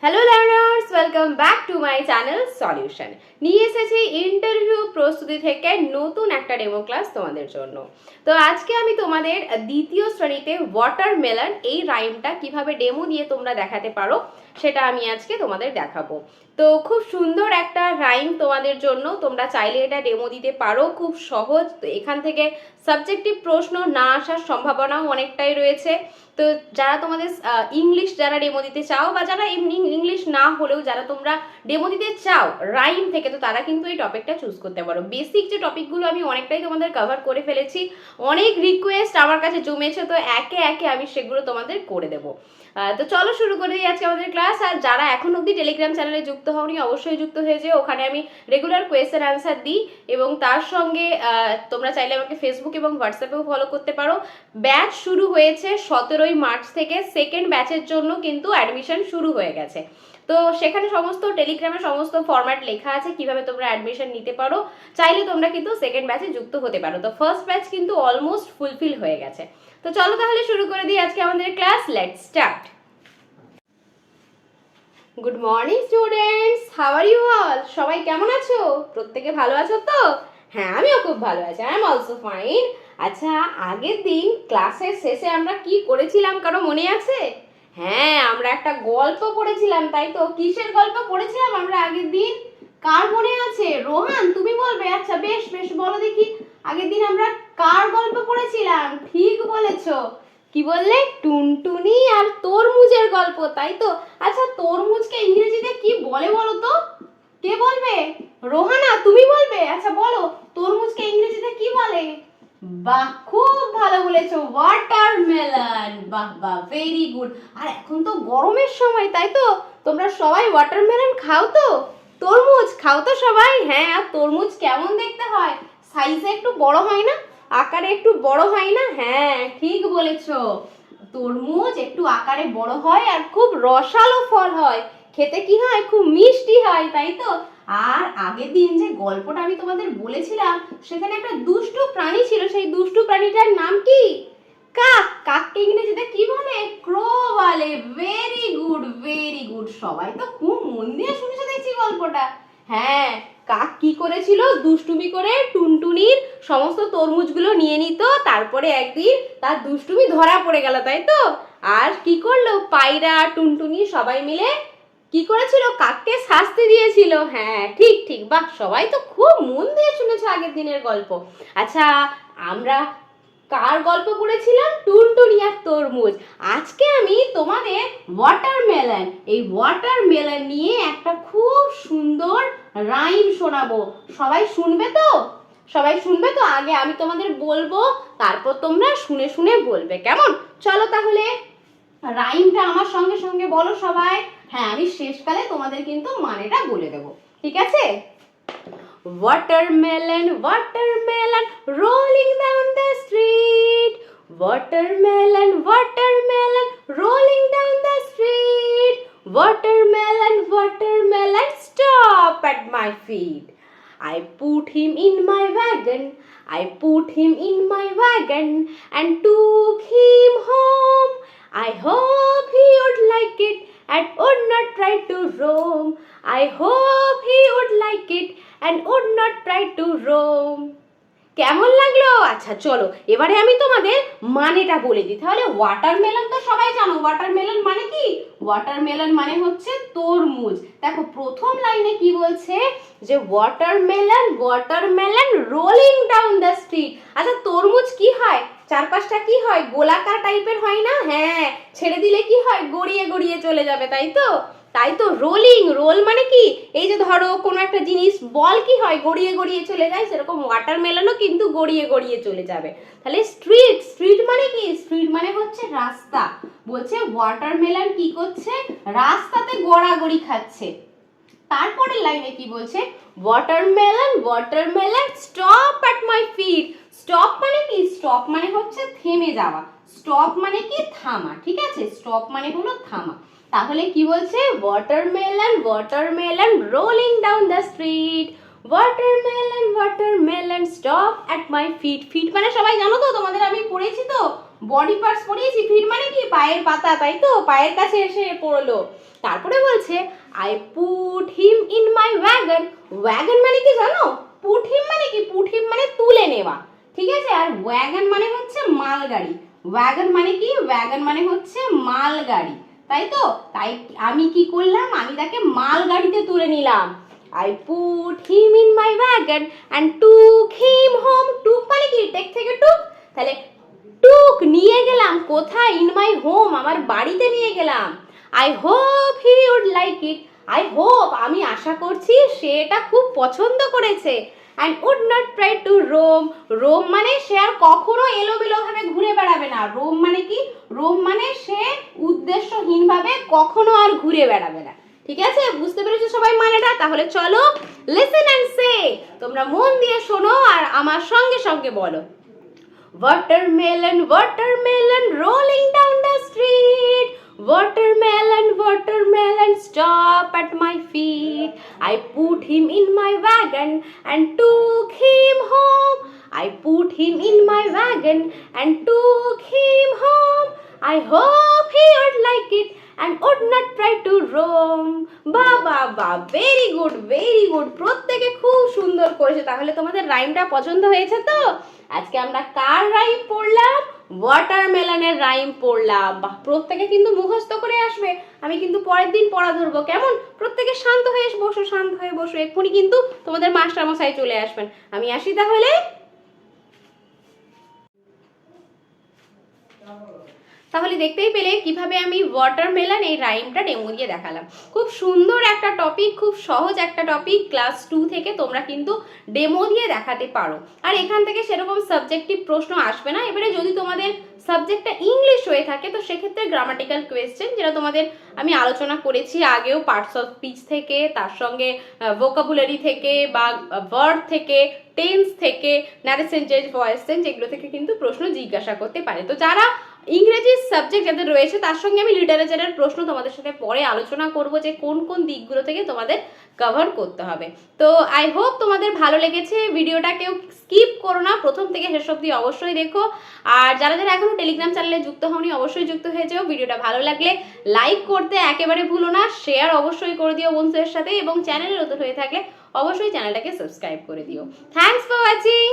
Hello learners, welcome back to my channel Solution. নিয়ে এসেছি interview প্রস্তুতি থেকে নতুন একটা ডেমো ক্লাস তোমাদের জন্য। তো আজকে আমি তোমাদের দ্বিতীয় শ্রেণীতে ওয়াটারমেলন এই রাইমটা কীভাবে ডেমো দিয়ে তোমরা দেখাতে পারো, সেটা আমি আজকে তোমাদের দেখাবো। তো খুব সুন্দর একটা রাইম তোমাদের জন্য, তোমরা চাইলে এটা ডেমো দিতে পারো, খুব সহজ। তো এখান থেকে সাবজেক্টিভ প্রশ্ন না আসার সম্ভাবনাও অনেকটাই রয়েছে। তো যারা তোমাদের ইংলিশ যারা ডেমো দিতে চাও বা যারা এমনি ইংলিশ না হলেও যারা তোমরা ডেমো দিতে চাও রাইম থেকে তো তারা কিন্তু এই টপিকটা চুজ করতে পারো। বেসিক যে টপিকগুলো আমি অনেকটাই তোমাদের কভার করে ফেলেছি, অনেক রিকোয়েস্ট আমার কাছে জমেছে, তো একে একে আমি সেগুলো তোমাদের করে দেবো। তো চলো শুরু করে দিই আজকে আমাদের ক্লাস আর যারা এখন অবধি টেলিগ্রাম চ্যানেলে যুক্ত হওনি, অবশ্যই যুক্ত হয়ে যেও। ওখানে আমি রেগুলার কোয়েশ্চেন অ্যান্সার দিই এবং তার সঙ্গে তোমরা চাইলে আমাকে ফেসবুক এবং হোয়াটসঅ্যাপেও ফলো করতে পারো। ব্যাচ শুরু হয়েছে সতেরোই মার্চ থেকে। সেকেন্ড ব্যাচের জন্য কিন্তু অ্যাডমিশন শুরু হয়ে গেছে। তো সেখানে সমস্ত টেলিগ্রামে সমস্ত ফরম্যাট লেখা আছে, কীভাবে তোমরা অ্যাডমিশন নিতে পারো, চাইলে তোমরা কিন্তু সেকেন্ড ব্যাচে যুক্ত হতে পারো। তো ফার্স্ট ব্যাচ কিন্তু অলমোস্ট ফুলফিল হয়ে গেছে। তো চলো তাহলে শুরু করে দিই আজকে আমাদের class late start good morning students how are you all সবাই কেমন আছো? প্রত্যেকে ভালো আছো তো? হ্যাঁ আমিও খুব ভালো আছি। আই এম অলসো ফাইন আচ্ছা আগের দিন ক্লাসের শেষে আমরা কি করেছিলাম কারও মনে আছে? হ্যাঁ আমরা একটা গল্প পড়েছিলাম, তাই তো? কিসের গল্প পড়েছিলাম আমরা আগের দিন? কার মনে আছে? রোহান, তুমি বলবে। আচ্ছা বেশ বেশ, বলো দেখি। আগের দিন আমরা কার গল্প পড়েছিলাম? ঠিক বলেছ। কি বললে? টুনটুনি আর তরমুজের গল্প, তাই তো? আচ্ছা তরমুজকে ইংরেজিতে কি বলে বলো তো? কে বলবে? রোহানা, তুমি বলবে? আচ্ছা বলো। তরমুজকে ইংরেজিতে কি বলে? বাহ, খুব ভালো বলেছ। ওয়াটারমেলন বাহ বাহ ভেরি গুড আর এখন তো গরমের সময়, তাই তো? তোমরা সবাই ওয়াটারমেলন খাও তো? তরমুজ খাও তো সবাই? হ্যাঁ আর তরমুজ কেমন দেখতে হয়? সাইজে একটু বড় হয় না? আকারে একটু বড় হয় না? হ্যাঁ ঠিক বলেছ। তরমুজ একটু আকারে বড় হয় আর খুব রসালো ফল হয়। খেতে কি হয়? খুব মিষ্টি হয়, তাই তো? আর আগের দিন যে গল্পটা আমি তোমাদের বলেছিলাম, সেখানে একটা দুষ্টু প্রাণী ছিল, সেই দুষ্টু প্রাণীটার নাম কি? কাক। কাককে ইংরেজিতে কি বলে? ক্রো বলে। ভেরি গুড ভেরি গুড সবাই তো খুব মন দিয়ে শুনেছে দেখছি গল্পটা। হ্যাঁ কাক কি করেছিল? দুষ্টুমি করে টুনটুনির সমস্ত তরমুজগুলো নিয়ে নিত, তারপরে একদিন তার দুষ্টুমি ধরা পড়ে গেল, তাই তো? আর কি করল? পায়রা, টুনটুনি সবাই মিলে কি করেছিল? কাককে শাস্তি দিয়েছিল। হ্যাঁ ঠিক ঠিক। বাহ, সবাই তো খুব মন দিয়ে শুনেছে আগের দিনের গল্প। আচ্ছা আমরা কার গল্প করেছিলাম টুনটুনি আর তরমুজ। আজকে আমি তোমাদের ওয়াটারমেলন এই ওয়াটারমেলন নিয়ে একটা খুব সুন্দর রাইম শোনাবো। সবাই শুনবে তো? সবাই শুনবে তো? আগে আমি তোমাদের বলব, তারপর তোমরা শুনে শুনে বলবে। কেমন? চলো তাহলে রাইমটা আমার সঙ্গে সঙ্গে বলো সবাই। হ্যাঁ আমি শেষকালে তোমাদের কিন্তু মানেটা বলে দেবো, ঠিক আছে? Watermelon watermelon rolling down the street watermelon watermelon rolling down the street watermelon watermelon stop at my feet I put him in my wagon I put him in my wagon and took him home. I hope he would like it. And would not try to roam. I hope he would like it and would not try to roam. কেমন লাগল? আচ্ছা চলো, এবারে আমি তোমাদের মানেটা বলে দিই। তাহলে ওয়াটারমেলন তো সবাই জানো। ওয়াটারমেলন মানে কি? ওয়াটারমেলন মানে হচ্ছে তরমুজ। দেখো, প্রথম লাইনে কি বলছে? যে watermelon watermelon rolling down the street আচ্ছা তরমুজ কি হয়? চারপাশটা কি হয়? গোলাকার টাইপের হয় না? হ্যাঁ ছেড়ে দিলে কি হয়? গড়িয়ে গড়িয়ে চলে যাবে, তাই তো? তাই তো রোলিং রোল মানে কি? এই যে ধরো কোনো একটা জিনিস, বল কি হয়? গড়িয়ে গড়িয়ে চলে যায়, সেরকম ওয়াটার ওয়াটারমেলনও কিন্তু গড়িয়ে গড়িয়ে চলে যাবে। তাহলে স্ট্রিট স্ট্রিট মানে কি? স্ট্রিট মানে হচ্ছে রাস্তা। বলছে ওয়াটারমেলন কি করছে? রাস্তাতে গড়াগড়ি খাচ্ছে। তারপরের লাইনে কি বলছে? Watermelon watermelon stop at my feet stop মানে কি? স্টপ মানে হচ্ছে থেমে যাওয়া। স্টপ মানে কি? থামা, ঠিক আছে? স্টপ মানে হলো থামা। তাহলে কি বলছে? Watermelon watermelon rolling down the street watermelon watermelon stop at my feet feet মানে সবাই জানো তো? তোমাদের আমি পড়েছি তো। বডি পার্টস পড়িয়েছি ফিট মানে কি? পায়ের পাতা, তাই তো? পায়ের কাছে এসে পড়ল। তারপরে বলছে I put him in my wagon wagon মানে কি জানো? পুট হিম মানে কি? পুট হিম মানে তুলে নেওয়া। ঠিক আছে? আর ওয়াগন মানে হচ্ছে মালগাড়ি। ওয়াগন মানে কি? ওয়াগন মানে হচ্ছে মালগাড়ি। তাই তো? তাই আমি কি করলাম? আমি তাকে মালগাড়িতে তুলে নিলাম। I put him in my wagon and took him home took মানে কি? টেক থেকে টুক? তাহলে টুক, নিয়ে গেলাম। কোথায়? ইন মাই হোম আমার বাড়িতে নিয়ে গেলাম। I hope he would like it I hope আমি আশা করছি সে এটা খুব পছন্দ করেছে। And would not try to roam roam মানে সে আর কখনো এলোমেলোভাবে ঘুরে বেড়াবে না। রোম মানে কি? রোম মানে সে উদ্দেশ্যহীনভাবে কখনো আর ঘুরে বেড়াবে না। ঠিক আছে? বুঝতে পেরেছ সবাই মানেটা? তাহলে চলো লিসেন অ্যান্ড সে তোমরা মন দিয়ে শোনো আর আমার সঙ্গে সঙ্গে বলো। Watermelon, watermelon rolling down the street. Watermelon, watermelon, stop at my feet. I put him in my wagon and took him home. I put him in my wagon and took him home. I hope he would like it and would not try to roam. বা বা বা very good very good প্রত্যেকে খুব সুন্দর করেছে। তাহলে তোমাদের রাইমটা পছন্দ হয়েছে তো? আজকে আমরা কার রাইম পড়লাম? ওয়াটারমেলনের রাইম পড়লাম। বাহ, প্রত্যেকে কিন্তু মুখস্থ করে আসবে। আমি কিন্তু পরের দিন পড়া ধরবো। কেমন? প্রত্যেকে শান্ত হয়ে বসো, শান্ত হয়ে বসো। এক্ষুনি কিন্তু তোমাদের মাস্টারমশাই চলে আসবেন। আমি আসি তাহলে। তাহলে দেখতেই পেলে কীভাবে আমি ওয়াটারমেলন এই রাইমটা ডেমো দিয়ে দেখালাম। খুব সুন্দর একটা টপিক খুব সহজ একটা টপিক ক্লাস টু থেকে তোমরা কিন্তু ডেমো দিয়ে দেখাতে পারো। আর এখান থেকে সেরকম সাবজেক্টিভ প্রশ্ন আসবে না। এবারে যদি তোমাদের সাবজেক্টটা ইংলিশ হয়ে থাকে, তো সেক্ষেত্রে গ্রামাটিক্যাল কোয়েশ্চেন যেটা তোমাদের আমি আলোচনা করেছি আগেও পার্টস অফ স্পিচ থেকে, তার সঙ্গে ভোকাবুলারি থেকে বা ওয়ার্ড থেকে টেন্স থেকে ন্যারেশন চেঞ্জ ভয়েস চেঞ্জ এগুলো থেকে কিন্তু প্রশ্ন জিজ্ঞাসা করতে পারে। তো যারা ইংরেজি সাবজেক্ট যাদের রয়েছে, তার সঙ্গে আমি লিটারেচারের প্রশ্ন তোমাদের সাথে পরে আলোচনা করব যে কোন কোন দিকগুলো থেকে তোমাদের কভার করতে হবে। তো আই হোপ তোমাদের ভালো লেগেছে। ভিডিওটা কেউ স্কিপ করো না। প্রথম থেকে শেষ অবধি অবশ্যই দেখো। আর যারা যারা এখনও টেলিগ্রাম চ্যানেলে যুক্ত হওনি, অবশ্যই যুক্ত হয়ে যাও ভিডিওটা ভালো লাগলে লাইক করতে একেবারে ভুলো না। শেয়ার অবশ্যই করে দিও বন্ধুদের সাথে এবং চ্যানেলে নতুন হয়ে থাকলে অবশ্যই চ্যানেলটাকে সাবস্ক্রাইব করে দিও। Thanks for watching